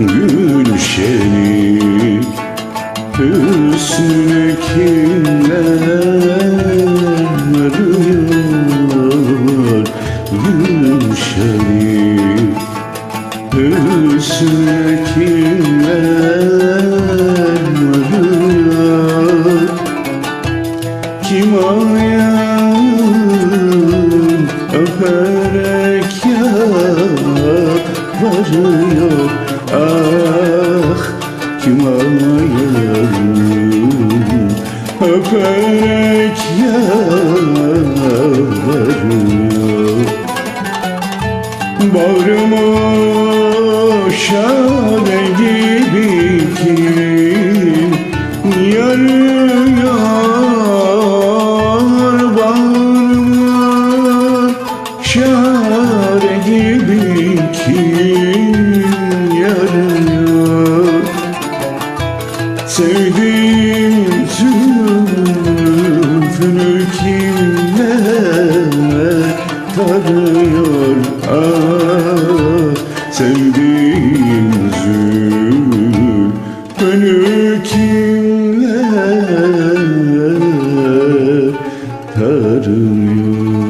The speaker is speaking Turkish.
Gülşenik Hüsnü kimler Gülşenik Hüsnü kimler Kim ayağım öperek ya varıyor kim ayağın öperek yalvarıyor Bağrıma şale gibi kim yarıyor Bağrıma şale gibi kim Sevdiğim zülfünü kimler tanıyor ah, Sevdiğim zülfünü kimler tanıyor